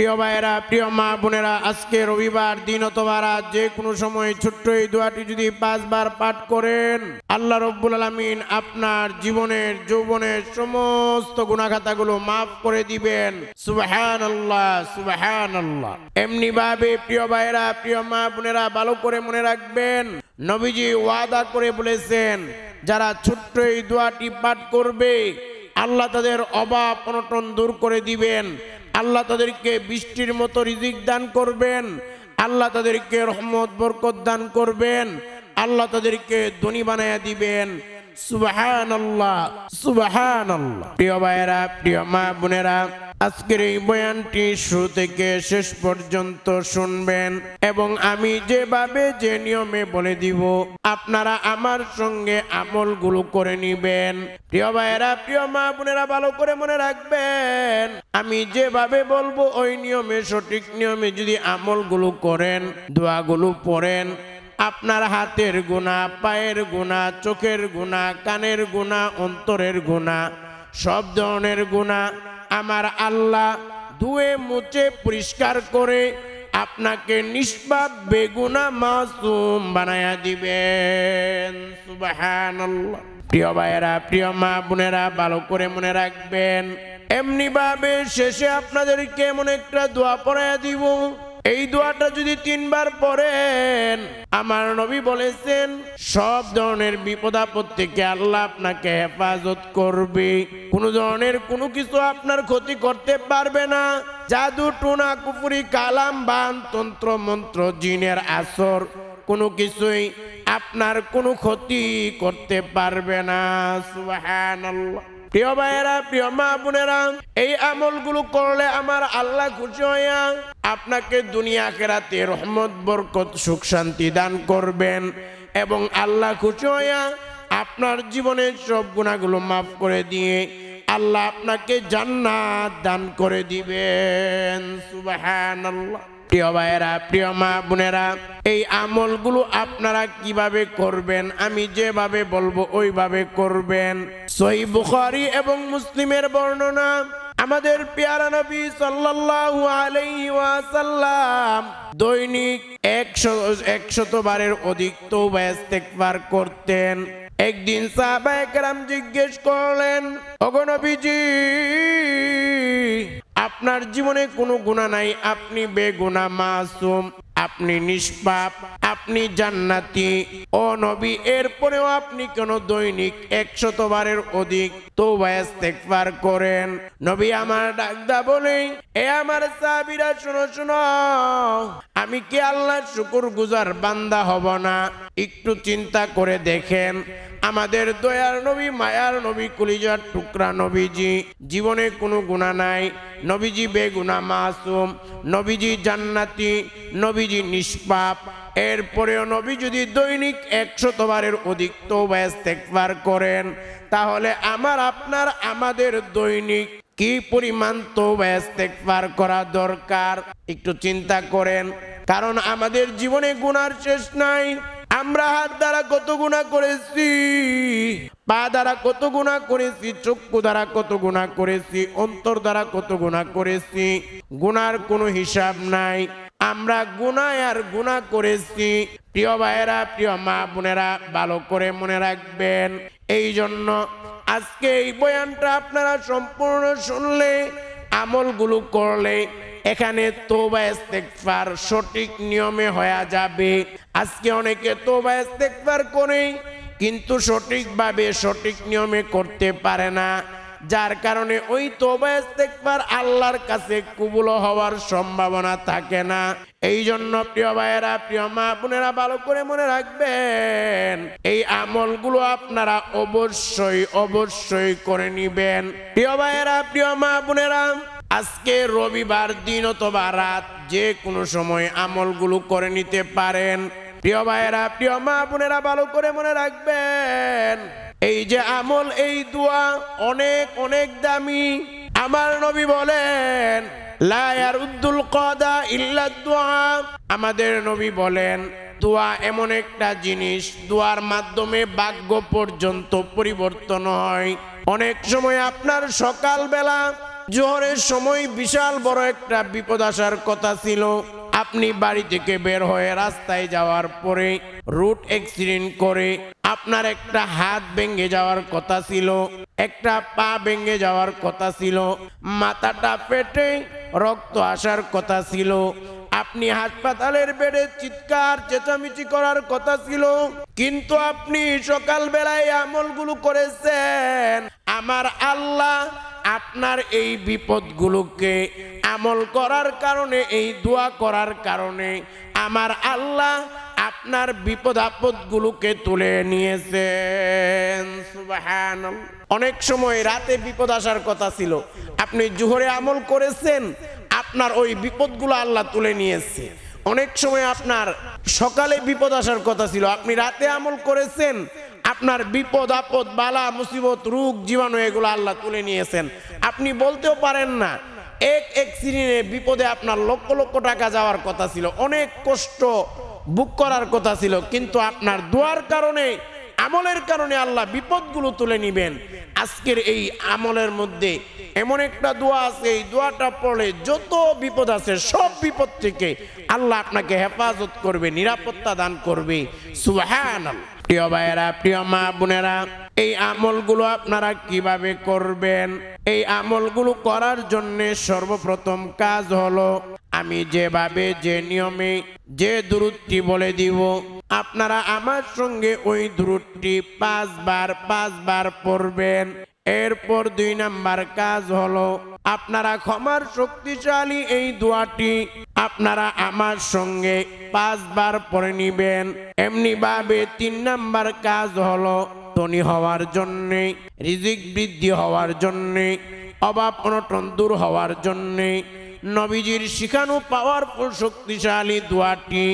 প্রিয় ভাইয়েরা, প্রিয় মা বোনেরা, আজকে রবিবার, দিন অথবা রাত, যে কোনো সময় ছোট্ট এই দোয়াটি যদি পাঁচবার পাঠ করেন, আল্লাহ রব্বুল আলমিন আপনার জীবনের, যৌবনের সমস্ত গুণাখাতাগুলো মাফ করে দিবেন। সুবাহান আল্লাহ সুবাহান আল্লাহ এমনি ভাবে প্রিয় ভাইয়েরা, প্রিয় মা বোনেরা, ভালো করে মনে রাখবেন, নবীজি ওয়াদা করে বলেছেন, যারা ছোট্ট এই দোয়াটি পাঠ করবে, আল্লাহ তাদের অভাব অনটন দূর করে দিবেন। আল্লাহ তাদেরকে বৃষ্টির মতো রিজিক দান করবেন। আল্লাহ তাদেরকে রহমত, বরকত দান করবেন। আল্লাহ তাদেরকে ধনী বানাইয়া দিবেন। সুবাহান আল্লাহ সুবাহান আল্লাহ প্রিয় ভাইয়েরা, প্রিয় মা বোনেরা, আজকের এই বয়ানটি শুরু থেকে শেষ পর্যন্ত শুনবেন এবং আমি যেভাবে যে নিয়মে বলে দিব, আপনারা আমার সঙ্গে আমলগুলো করে নিবেন। প্রিয় ভাইয়েরা, প্রিয় মা বোনেরা, ভালো করে মনে রাখবেন, আমি যেভাবে বলব ওই নিয়মে, সঠিক নিয়মে যদি আমলগুলো করেন, দোয়াগুলো পড়েন আপনার হাতের গুণা, পায়ের গুণা, চোখের গুণা, কানের গুণা, অন্তরের গুণা, সব ধরনের গুণা আমার আল্লাহ ধুয়ে মুছে পরিষ্কার করে আপনাকে নিষ্পাপ, বেগুনা, মাসুম বানায়া দিবেন। সুবহানাল্লাহ। প্রিয় ভাইয়েরা, প্রিয় মা বোনেরা, ভালো করে মনে রাখবেন এমনি ভাবে শেষে আপনাদেরকে এমন একটা দোয়া পড়াইয়া দিব। এই দোয়াটা যদি তিনবার পড়েন, আমার নবী বলেছেন, সব ধরনের বিপদ আপদ থেকে আল্লাহ আপনাকে হেফাজত করবে। কোনো ধরনের কোনো কিছু আপনার ক্ষতি করতে পারবে না। জাদু, টুনা কুপুরি কালাম, বান, তন্ত্র, মন্ত্র, জিনের আসর, কোনো কিছুই আপনার কোনো ক্ষতি করতে পারবে না। সুবহানাল্লাহ। প্রিয় ভাইয়েরা, প্রিয় মা বোনেরা, এই আমলগুলো করলে আমার আল্লাহ খুশি হইয়া আপনাকে দুনিয়া কেরাতে রহমত, বরকত, সুখ, শান্তি দান করবেন এবং আল্লাহ খুশি হইয়া আপনার জীবনের সব গুণাগুলো মাফ করে দিয়ে আল্লাহ আপনাকে জান্নাত দান করে দিবেন। সুবহানাল্লাহ। প্রিয় ভাইয়েরা, প্রিয় মা বোনেরা, এই আমলগুলো আপনারা কীভাবে করবেন? আমি যেভাবে বলব, ওইভাবে করবেন। সহি বুখারি এবং মুসলিমের বর্ণনা আমাদের পেয়ারা নবী সাল্লাল্লাহু আলাইহি ওয়াসাল্লাম দৈনিক একশো, একশত বারের অধিক তওবা ইস্তেগফার করতেন। একদিন সাহাবা একরাম জিজ্ঞেস করলেন, ওগো নবীজি আপনার জীবনে কোনো গুণা নাই আপনি বেগুনা মাসুম। আপনি নিষ্পাপ, আপনি জান্নাতি। ও নবী, এরপরেও আপনি কেন দৈনিক একশত বারের অধিক তো ইস্তেগফার করেন। নবী আমার ডাকদা বলে, এ আমার সাহাবীরা, শোনো শোনো। আমি কি আল্লাহর শুকুর গুজার বান্দা হব না? একটু চিন্তা করে দেখেন, আমাদের দয়ার নবী, মায়ার নবী, কুলিজার টুকরা নবীজি, জীবনে কোনো গুণা নাই। নবীজি বেগুনা মাসুম, নবীজি জান্নাতি, নবীজি নিষ্পাপ। এরপরেও নবী যদি দৈনিক একশত বারের অধিক তওবা ইস্তেগফার করেন, তাহলে আমার, আপনার, আমাদের দৈনিক কি পরিমাণ তওবা ইস্তেগফার করা দরকার? একটু চিন্তা করেন। কারণ আমাদের জীবনে গুনার শেষ নাই। আমরা হাত দ্বারা কত গুণা করেছি? পা দ্বারা কত গুণা করেছি, চক্ষু দ্বারা কত গুণা করেছি, অন্তর দ্বারা কত গুণা করেছি গুনার কোনো হিসাব নাই। আমরা গুনায় আর গুণা করেছি। প্রিয় ভাইয়েরা, প্রিয় মা বোনেরা, ভালো করে মনে রাখবেন। এই জন্য আজকে এই বয়ানটা আপনারা সম্পূর্ণ শুনলে, আমলগুলো করলে, এখানে তোবা ইস্তেগফার সঠিক নিয়মে হয়ে যাবে। আজকে অনেকে তোবা ইস্তেগফার করে কিন্তু সঠিকভাবে সঠিক নিয়মে করতে পারে না। যার কারণে ওই তোবা ইস্তেগফার আল্লাহর কাছে কুবুল হওয়ার সম্ভাবনা থাকে না। এই জন্য প্রিয় ভাইয়েরা, প্রিয় মা বোনেরা, ভালো করে মনে রাখবেন, এই আমলগুলো আপনারা অবশ্যই অবশ্যই করে নিবেন। প্রিয় ভাইয়েরা, প্রিয় মা বোনেরা, আজকে রবিবার দিন অথবা রাত যে কোনো সময় আমলগুলো করে নিতে পারেন। প্রিয় ভাইয়েরা, প্রিয় মা বোনেরা, ভালো করে মনে রাখবেন, এই যে আমল, এই দোয়া অনেক অনেক দামি। আমার নবী বলেন কদা আমাদের নবী বলেন, দোয়া এমন একটা জিনিস, দোয়ার মাধ্যমে ভাগ্য পর্যন্ত পরিবর্তন হয়। অনেক সময় আপনার সকালবেলা জোহরের সময় বিশাল বড় একটা বিপদ আসার কথা ছিল। আপনি বাড়ি থেকে বের হয়ে রাস্তায় যাওয়ার পরে রুট অ্যাক্সিডেন্ট করে আপনার একটা হাত ভেঙে যাওয়ার কথা ছিল, একটা পা ভেঙে যাওয়ার কথা ছিল, মাথাটা ফেটে রক্ত আসার কথা ছিল, আপনি হাসপাতালের বেডে চিৎকার, চেঁচামেচি করার কথা ছিল, কিন্তু আপনি সকাল বেলায় আমলগুলো করেছেন। আমার আল্লাহ আপনার এই বিপদগুলোকে আমল করার কারণে, এই দোয়া করার কারণে আমার আল্লাহ আপনার বিপদ আপদগুলোকে তুলে নিয়েছেন। অনেক সময় রাতে বিপদ আসার কথা ছিল। আপনি জোহরে আমল করেছেন, আপনার ওই বিপদগুলো আল্লাহ তুলে নিয়েছে। অনেক সময় আপনার সকালে বিপদ আসার কথা ছিল। আপনি রাতে আমল করেছেন, আপনার বিপদ, আপদ, বালা, মুসিবত, রোগ, জীবাণু, এগুলো আল্লাহ তুলে নিয়েছেন। আপনি বলতেও পারেন না, এক এক অ্যাক্সিডেন্টে বিপদে আপনার লক্ষ লক্ষ টাকা যাওয়ার কথা ছিল, অনেক কষ্ট বুক করার কথা ছিল, কিন্তু আপনার দোয়ার কারণে আমলের কারণে আল্লাহ বিপদগুলো তুলে নিবেন। আজকের এই আমলের মধ্যে এমন একটা দোয়া আছে, এই দোয়াটা পড়ে যত বিপদ আছে সব বিপদ থেকে আল্লাহ আপনাকে হেফাজত করবে, নিরাপত্তা দান করবে। সুহান প্রিয় ভাইয়েরা, প্রিয় মা বোনেরা, এই আমলগুলো আপনারা কীভাবে করবেন? এই আমলগুলো করার জন্যে সর্বপ্রথম কাজ হলো, আমি যেভাবে, যে নিয়মে, যে দূরত্বটি বলে দিব, আপনারা আমার সঙ্গে ওই দূরত্বটি পাঁচবার পাঁচবার পড়বেন। এরপর দুই নাম্বার কাজ হলো, আপনারা ক্ষমার শক্তিশালী এই দোয়াটি আপনারা আমার সঙ্গে পাঁচবার পড়ে নিবেন। এমনি ভাবে তিন নাম্বার কাজ হলো ধনী হওয়ার জন্যে, রিজিক বৃদ্ধি হওয়ার জন্যে, অভাব অনটন দূর হওয়ার জন্যে, নবীজির শিখানো পাওয়ারফুল শক্তিশালী দোয়াটি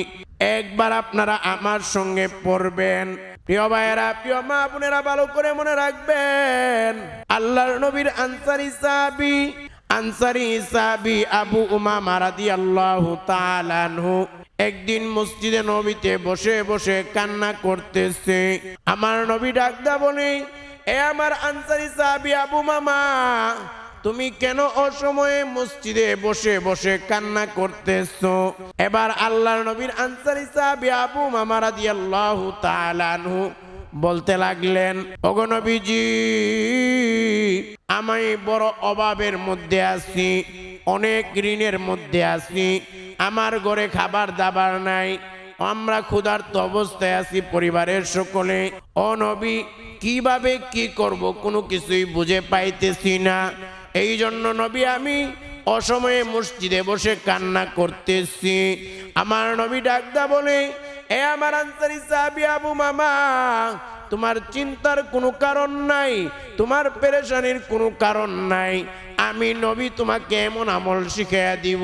একবার আপনারা আমার সঙ্গে পড়বেন। প্রিয় ভাইয়েরা, প্রিয় মা বোনেরা, ভালো করে মনে রাখবেন, আল্লাহর নবীর আনসারি সাহাবি আনসারি সাহাবি আবু উমা মারাদি আল্লাহ তালানহু একদিন মসজিদে নবীতে বসে বসে কান্না করতেছে। আমার নবী ডাকদা বলে, এ আমার আনসারি সাহাবি আবু মামা, তুমি কেন অসময়ে মসজিদে বসে বসে কান্না করতেছো? এবার আল্লাহর নবীর আনসারি সাহাবি আবু মামা রাদিয়াল্লাহু তাআলা আনহু বলতে লাগলেন অগনবীজি আমি বড় অভাবের মধ্যে আছি। অনেক ঋণের মধ্যে আছি। আমার ঘরে খাবার দাবার নাই। আমরা ক্ষুধার্ত অবস্থায় আছি পরিবারের সকলে। ও নবী, কীভাবে কি করব কোনো কিছুই বুঝে পাইতেছি না। এই জন্য নবী, আমি অসময়ে মসজিদে বসে কান্না করতেছি। আমার নবী ডাকদা বলে, এ আমার আনসারি সাহাবি আবু মামা, তোমার চিন্তার কোনো কারণ নাই, তোমার পেরেশানির কোনো কারণ নাই। আমি নবী তোমাকে এমন আমল শিখাইয়া দিব।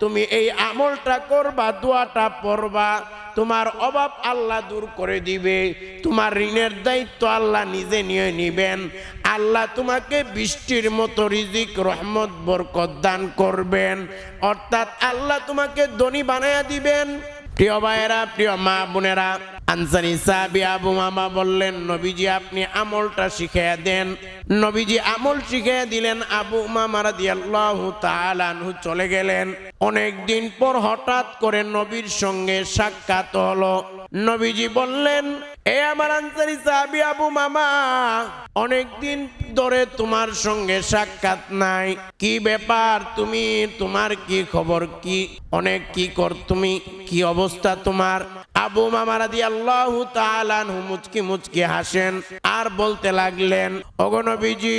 তুমি এই আমলটা করবা, দোয়াটা পড়বা। তোমার অভাব আল্লাহ দূর করে দিবে। তোমার ঋণের দায়িত্ব আল্লাহ নিজে নিয়ে নিবেন। আল্লাহ তোমাকে বৃষ্টির মতো রিজিক, রহমত, বরকত দান করবেন। অর্থাৎ আল্লাহ তোমাকে ধনী বানায়া দিবেন। প্রিয় ভাইয়েরা, প্রিয় মা বোনেরা আনসারি সাহাবি আবু মামা বললেন, নবীজি, আপনি আমলটা শিখিয়ে দেন। নবীজি আমল শিখিয়ে দিলেন। আবু মামা রাদিয়াল্লাহু তাআলা আনহু চলে গেলেন। অনেক দিন পর হঠাৎ করে নবীর সঙ্গে সাক্ষাৎ হলো। নবীজি বললেন, এ আমার আনসারি সাহাবি আবু মামা, অনেক দিন ধরে তোমার সঙ্গে সাক্ষাৎ নাই। কি ব্যাপার? তুমি, তোমার কি খবর? কি, অনেক কি কর, তুমি, কি অবস্থা তোমার? আবু মামা রাদি আল্লাহ তালানহু মুচকি মুচকি হাসেন, আর বলতে লাগলেন অগনবীজি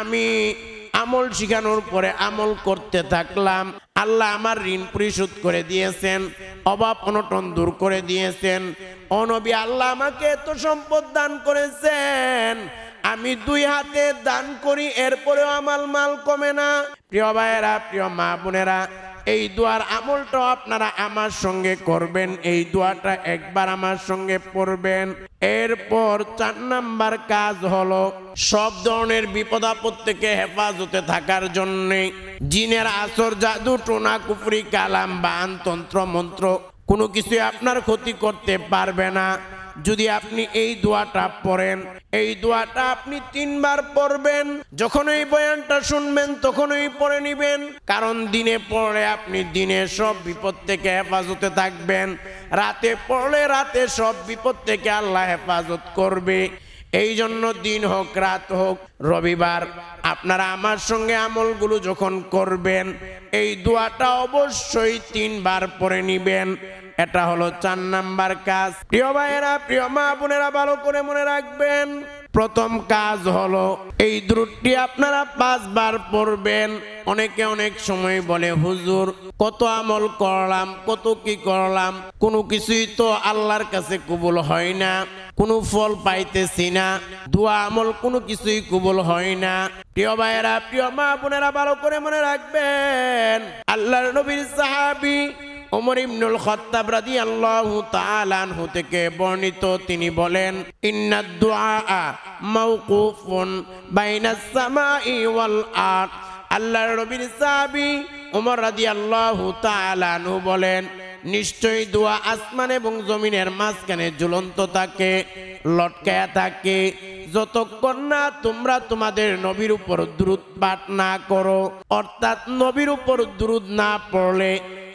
আমি আমল শিখানোর পরে আমল করতে থাকলাম। আল্লাহ আমার ঋণ পরিশোধ করে দিয়েছেন, অভাব অনটন দূর করে দিয়েছেন। অনবী আল্লাহ আমাকে এত সম্পদ দান করেছেন। আমি দুই হাতে দান করি, এরপরেও আমার মাল কমে না। প্রিয় ভাইয়েরা, প্রিয় মা বোনেরা এই দোয়ার আমলটাও আপনারা আমার সঙ্গে করবেন, এই দোয়াটা একবার আমার সঙ্গে পড়বেন। এরপর চার নাম্বার কাজ হলো সব ধরনের বিপদ আপদ থেকে হেফাজতে থাকার জন্যে জিনের আসর, জাদু, টোনা, কুফরি, কালাম, বান, তন্ত্র, মন্ত্র কোনো কিছু আপনার ক্ষতি করতে পারবে না। যদি আপনি এই দোয়াটা পড়েন, এই দোয়াটা আপনি তিনবার পড়বেন। যখন এই বয়ানটা শুনবেন, তখনই পড়ে নিবেন। কারণ দিনে পড়লে আপনি দিনে সব বিপদ থেকে হেফাজতে থাকবেন। রাতে পড়লে রাতে সব বিপদ থেকে আল্লাহ হেফাজত করবে। এই জন্য দিন হোক, রাত হোক, রবিবার, আপনারা আমার সঙ্গে আমলগুলো যখন করবেন, এই দোয়াটা অবশ্যই তিনবার পরে নিবেন। এটা হলো চার নাম্বার কাজ। প্রিয় ভাইয়েরা, প্রিয় মা বোনেরা, ভালো করে মনে রাখবেন প্রথম কাজ হলো, এই দ্রুটটি আপনারা পাঁচবার পড়বেন। অনেকে অনেক সময় বলে, হুজুর, কত আমল করলাম, কত কি করলাম, কোনো কিছুই তো আল্লাহর কাছে কবুল হয় না, কোনো ফল পাইতেছি না, দোয়া আমল কোনো কিছুই কবুল হয় না। প্রিয় ভাইয়েরা, প্রিয় মা বোনেরা, ভালো করে মনে রাখবেন, আল্লাহর নবীর সাহাবী ওমর ইবনুল খত্তাব রাদিয়াল্লাহু তাআলা আনহু থেকে বর্ণিত, তিনি বলেন, ইন্না দুআ মাওকুফুন বাইনাস সামাই ওয়াল আরদ। আল্লাহর নবীর সাহাবী ওমর রাদিয়াল্লাহু তাআলা আনহু বলেন, নিশ্চয়ই দোয়া আসমান এবং জমিনের মাঝখানে ঝুলন্ত থাকে, লটকায়া থাকে। যতক্ষণ না তোমরা তোমাদের নবীর উপর দ্রুত পাঠ না করো, অর্থাৎ নবীর উপর দ্রুত না পড়লে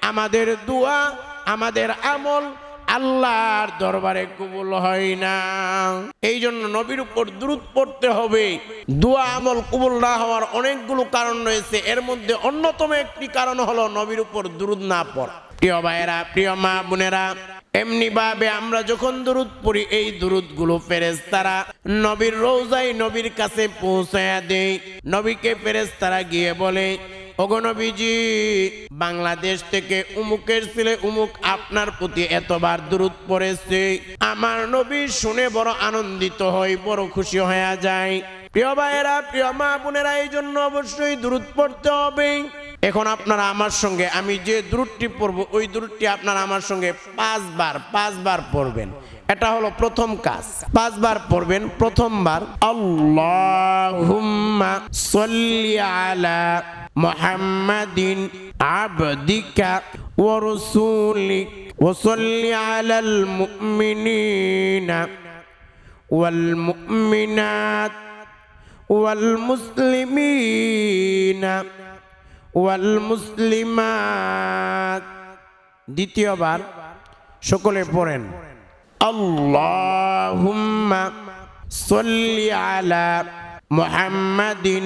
আমাদের দোয়া, আমাদের আমল আল্লাহর দরবারে কবুল হয় না। এই জন্য নবীর উপর দ্রুত পড়তে হবে। দোয়া, আমল কবুল না হওয়ার অনেকগুলো কারণ রয়েছে। এর মধ্যে অন্যতম একটি কারণ হলো নবীর উপর দ্রুত না পড়া। প্রিয় ভাইয়েরা, প্রিয় মা বোনেরা, এমনি ভাবে আমরা যখন দুরুদ পড়ি, এই দুরুদগুলো ফেরেস তারা নবীর রোজাই নবীর কাছে পৌঁছায়া দেয়। নবীকে ফেরেস তারা গিয়ে বলে অগনবীজি বাংলাদেশ থেকে উমুকের ছেলে উমুক আপনার প্রতি এতবার দূরত পড়েছে। আমার নবী শুনে বড় আনন্দিত হয় বড় খুশি হয়ে যায় প্রিয় ভাইয়েরা, প্রিয় মা বোনেরা, এই জন্য অবশ্যই দূরত পড়তে হবে। এখন আপনারা আমার সঙ্গে, আমি যে দূরটি পড়ব, ওই দূরটি আপনারা আমার সঙ্গে পাঁচবার পাঁচবার পড়বেন। এটা হলো প্রথম কাজ। পাঁচবার পড়বেন, প্রথমবার, আল্লাহুম্মা সল্লি আলা রাসূলিক ওয়া সল্লি আলাল মুমিনিনা ওয়াল মুমিনাত ওয়াল মুসলিমিনা দ্বিতীয়বার সকলে পড়েন। আল্লাহুম্মা সল্লি আলা মুহাম্মাদিন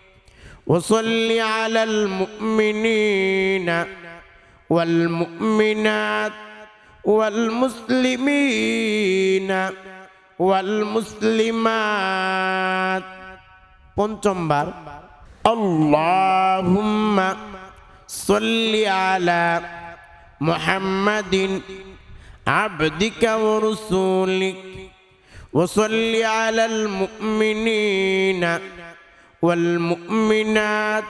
وصل على المؤمنين والمؤمنات والمسلمين والمسلمات পঞ্চমবার اللهم صل على محمد عبدك ورسولك وصل على المؤمنين والمؤمنات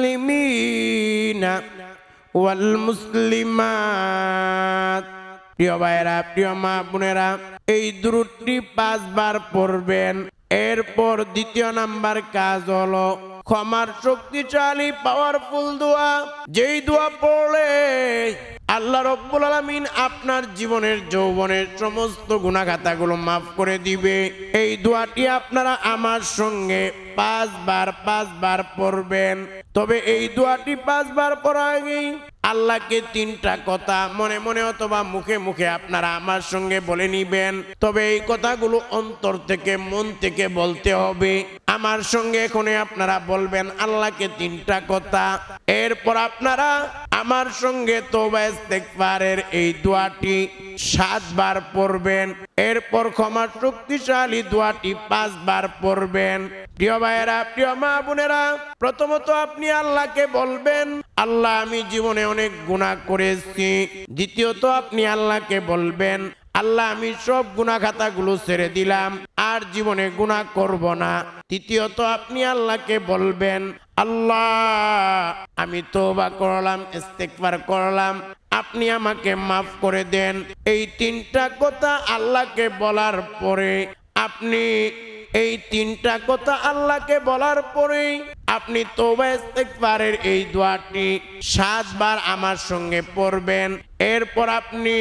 والمسلمين والمسلمات প্রিয় ভাইয়েরা প্রিয় মা বোনেরা এই দ্রুটটি পাঁচবার পড়বেন এরপর দ্বিতীয় নাম্বার কাজ হলো ক্ষমার শক্তিশালী পাওয়ারফুল দোয়া যেই দোয়া পড়লে আল্লাহ রব্বুল আলমিন আপনার জীবনের যৌবনের সমস্ত গুণাগাতাগুলো মাফ করে দিবে। এই দোয়াটি আপনারা আমার সঙ্গে পাঁচবার পাঁচবার পড়বেন। তবে এই দোয়াটি পাঁচবার পড়া আগেই আল্লাহকে তিনটা কথা মনে মনে অথবা মুখে মুখে আপনারা আমার সঙ্গে বলে নিবেন। তবে এই কথাগুলো অন্তর থেকে মন থেকে বলতে হবে। আমার সঙ্গে এখানে আপনারা বলবেন, আল্লাহকে তিনটা কথা। এরপর আপনারা আমার সঙ্গে তোবা ইস্তেগফারের এই দোয়াটি সাতবার পড়বেন। এরপর ক্ষমা শক্তিশালী দোয়াটি পাঁচবার পড়বেন। প্রিয় ভাইয়েরা, প্রিয় মা বোনেরা, প্রথমত আপনি আল্লাহকে বলবেন, আল্লাহ আমি জীবনে অনেক গুনাহ করেছি। দ্বিতীয়ত আপনি আল্লাহকে বলবেন, আল্লাহ আমি সব গুনাহ খাতাগুলো ছেড়ে দিলাম, আর জীবনে গুনাহ করব না। তৃতীয়ত আপনি আল্লাহকে বলবেন, আল্লাহ আমি তোবা করলাম, ইস্তেগফার করলাম, আপনি আমাকে মাফ করে দেন। এই তিনটা কথা আল্লাহকে বলার পরে আপনি এই তিনটা কথা আল্লাহকে বলার পরেই আপনি তোবা ইস্তেগফারের এই দোয়াটি সাতবার আমার সঙ্গে পড়বেন। এরপর আপনি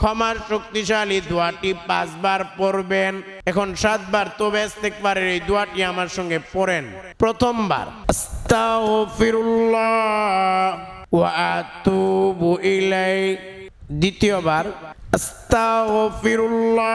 ক্ষমার শক্তিশালী দোয়াটি পাঁচবার পড়বেন। এখন সাতবার তোবা ইস্তেগফারের এই দোয়াটি আমার সঙ্গে পড়েন। প্রথমবার, আস্তাগফিরুল্লাহ ওয়া আতুবু ইলাই দ্বিতীয়বার, আস্তাগফিরুল্লাহ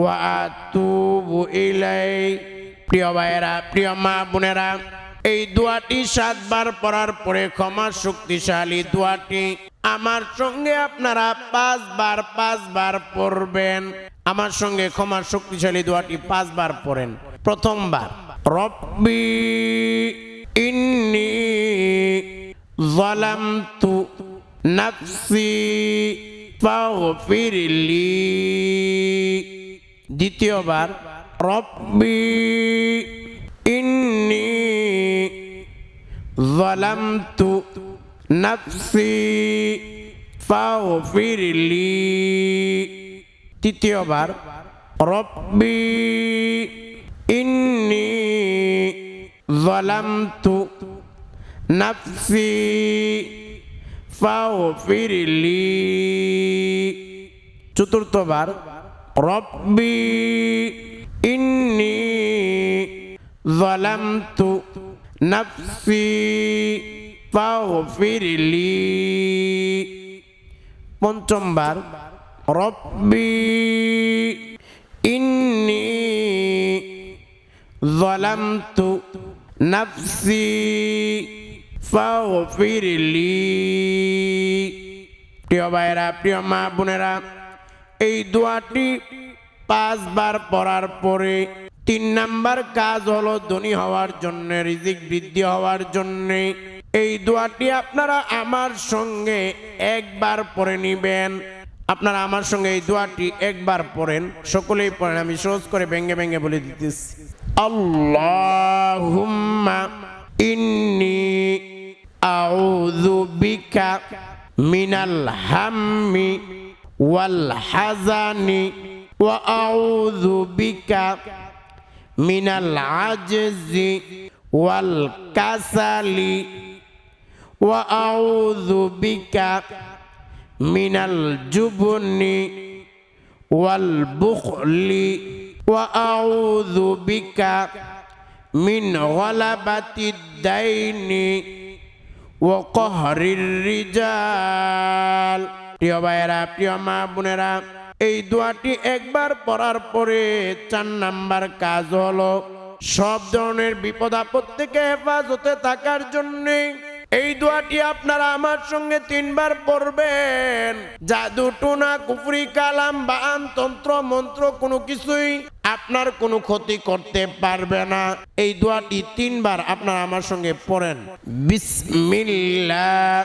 ওয়াতুবু ইলাই প্রিয় ভাইয়েরা, প্রিয় মা বোনেরা, এই দোয়াটি সাতবার পড়ার পরে ক্ষমা শক্তিশালী দোয়াটি। আমার সঙ্গে আপনারা পাঁচবার পাঁচবার পড়বেন। আমার সঙ্গে ক্ষমা শক্তিশালী দোয়াটি পাঁচবার পড়েন। প্রথমবার, রব্বি ইন্নি জলামতু নাফসি ফাগফিরলি। দ্বিতীয়বার রব্বি ইন্নি ظلمت نفسي فاغفر لي তৃতীয়বার রব্বি ইন্নি ظلمت نفسي فاغفر لي চতুর্থবার রব্বি ইন্নি ظلمت نفسي فاغفر لي পঞ্চমবার রব্বি ইন্নি ظلمت نفسي فاغفر لي প্রিয় ভাইরা প্রিয় মা বোনেরা এই দোয়াটি পাঁচবার পড়ার পরে তিন নাম্বার কাজ হলো ধনী হওয়ার জন্য, রিজিক বৃদ্ধি হওয়ার জন্য। এই দোয়াটি আপনারা আমার সঙ্গে একবার পড়ে নিবেন। আপনারা আমার সঙ্গে এই দোয়াটি একবার পড়েন। সকলেই পড়েন, আমি সহজ করে ভেঙ্গে ভেঙ্গে বলে দিতেছি। আল্লাহুম্মা ইন্নি আউযু বিকা মিনাল হাম্মি ওয়াল হাজানি ওয়া আউযু বিকা মিনাল আজজি ওয়াল কাসালি ওয়া আউযু বিকা মিনাল জুবনি ওয়াল বুখলি ওয়া আউযু প্রিয় ভাইয়েরা, প্রিয় মা বোনেরা, এই দোয়াটি একবার পড়ার পরে চার নাম্বার কাজ হলো সব ধরনের বিপদ আপদ থেকে হেফাজতে থাকার জন্যে এই দোয়াটি আপনারা আমার সঙ্গে তিনবার পড়বেন। জাদু, টুনা, কুফরি, কালাম, বান, তন্ত্র, মন্ত্র, কোনো কিছুই আপনার কোনো ক্ষতি করতে পারবে না। এই দোয়াটি তিনবার আপনারা আমার সঙ্গে পড়েন। বিসমিল্লাহ।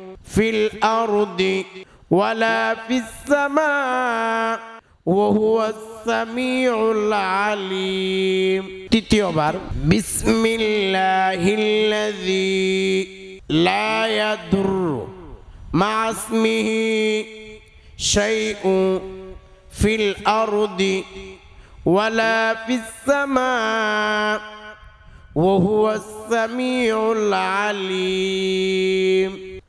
في الأرض ولا في السماء وهو السميع العليم. تتيوبر بسم الله الذي لا يضر مع اسمه شيء في الأرض ولا في السماء وهو السميع العليم.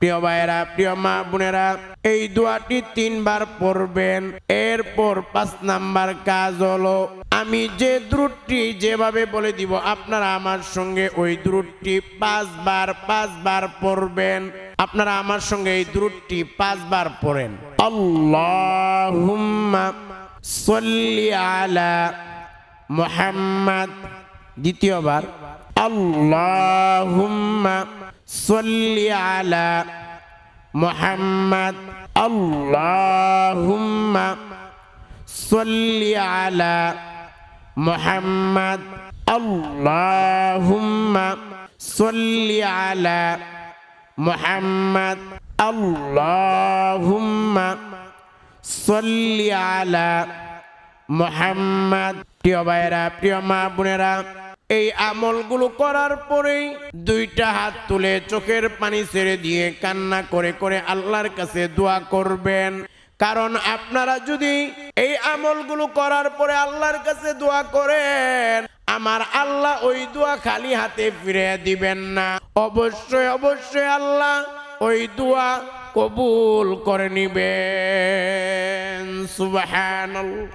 প্রিয় ভাইয়েরা, প্রিয় মা বোনেরা, এই দোয়াটি তিনবার পড়বেন। এরপর পাঁচ নাম্বার কাজ হলো, আমি যে দ্রুটটি যেভাবে বলে দিব, আপনারা আমার সঙ্গে ওই দ্রুটটি পাঁচবার পাঁচবার পড়বেন। আপনারা আমার সঙ্গে এই দ্রুটটি পাঁচবার পড়েন। আল্লাহুম্মা আলা মুহাম্মদ। দ্বিতীয়বার, আল্লাহুম্মা সল্লি আলা মুহাম্মদ আল্লাহুম্মা সল্লি আলা মুহাম্মদ আল্লাহুম্মা সল্লি আলা মুহাম্মদ আল্লাহুম্মা সল্লি আলা মোহাম্মদ প্রিয় ভাইয়েরা, প্রিয় মা বোনেরা এই আমলগুলো করার পরেই দুইটা হাত তুলে চোখের পানি ছেড়ে দিয়ে কান্না করে করে আল্লাহর কাছে দোয়া করবেন। কারণ আপনারা যদি এই আমলগুলো করার পরে আল্লাহর কাছে দোয়া করেন, আমার আল্লাহ ওই দোয়া খালি হাতে ফিরে দিবেন না। অবশ্যই অবশ্যই আল্লাহ ওই দোয়া কবুল করে নিবেন। সুবহানাল্লাহ।